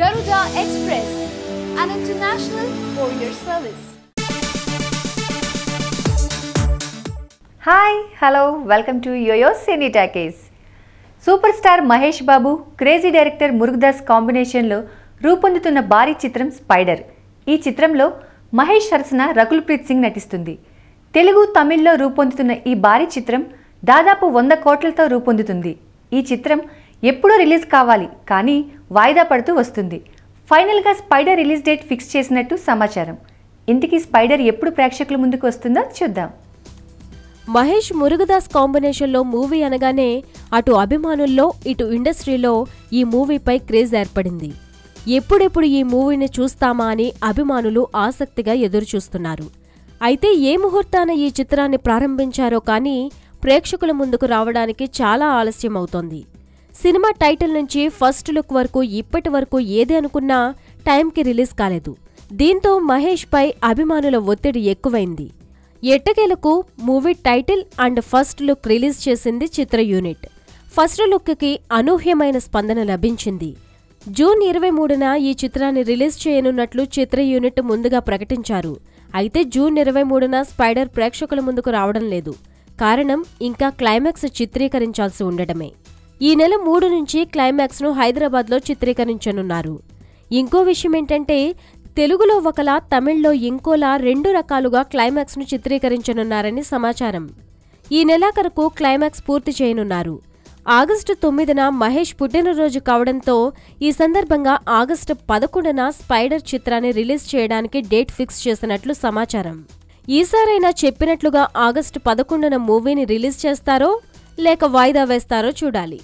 Garuda Express, an international courier service. Hi hello welcome to YoYo cine talkies super star Mahesh Babu crazy director Murugadoss కాంబినేషన్లో రూపొందుతున్న భారీ చిత్రం spider ఈ చిత్రంలో మహేష్ సరసన రకుల్ ప్రీత్ సింగ్ నటిస్తుంది. తెలుగు తమిళ్ళో రూపొందుతున్న ఈ భారీ చిత్రం దాదాపు వంద కోట్లతో రూపొందుతుంది. ఈ చిత్రం ఎప్పుడో రిలీజ్ కావాలి కానీ వాయిదా పడుతూ వస్తుంది. ఫైనల్గా స్పైడర్ రిలీజ్ డేట్ ఫిక్స్ చేసినట్టు సమాచారం. ఇంతకీ స్పైడర్ ఎప్పుడు ప్రేక్షకుల ముందుకు వస్తుందో చూద్దాం. మహేష్ మురుగదాస్ కాంబినేషన్లో మూవీ అనగానే అటు అభిమానుల్లో ఇటు ఇండస్ట్రీలో ఈ మూవీపై క్రేజ్ ఏర్పడింది. ఎప్పుడెప్పుడు ఈ మూవీని చూస్తామా అని అభిమానులు ఆసక్తిగా ఎదురుచూస్తున్నారు. అయితే ఏ ముహూర్తాన ఈ చిత్రాన్ని ప్రారంభించారో కానీ ప్రేక్షకుల ముందుకు రావడానికి చాలా ఆలస్యం అవుతోంది సినిమా టైటిల్ నుంచి ఫస్ట్ లుక్ వరకు ఇప్పటి వరకు ఏది అనుకున్నా టైంకి రిలీజ్ కాలేదు. దీంతో మహేష్ పై అభిమానుల ఒత్తిడి ఎక్కువైంది. ఎట్టకేలకు movie title and first look release చేసింది చిత్ర యూనిట్. ఫస్ట్ లుక్కి అనూహ్యమైన స్పందన లభించింది. జూన్ ఇరవై మూడున ఈ చిత్రాన్ని రిలీజ్ చేయనున్నట్లు చిత్ర యూనిట్ ముందుగా ప్రకటించారు. అయితే జూన్ ఇరవై మూడున స్పైడర్ ప్రేక్షకుల ముందుకు రావడం లేదు. కారణం ఇంకా క్లైమాక్స్ చిత్రీకరించాల్సి ఉండడమే ఈ నెల మూడు నుంచి క్లైమాక్స్ను హైదరాబాద్లో చిత్రీకరించనున్నారు. ఇంకో విషయం ఏంటంటే తెలుగులో ఒకలా తమిళ్ళో ఇంకోలా రెండు రకాలుగా క్లైమాక్స్ను చిత్రీకరించనున్నారని సమాచారం. ఈ నెలాఖరుకు క్లైమాక్స్ పూర్తి చేయనున్నారు. ఆగస్టు తొమ్మిదిన మహేష్ పుట్టినరోజు కావడంతో ఈ సందర్భంగా ఆగస్టు పదకొండున స్పైడర్ చిత్రాన్ని రిలీజ్ చేయడానికి డేట్ ఫిక్స్ చేసినట్లు సమాచారం. ఈసారైనా చెప్పినట్లుగా ఆగస్టు పదకొండున మూవీని రిలీజ్ చేస్తారో లేక వాయిదా వేస్తారో చూడాలి.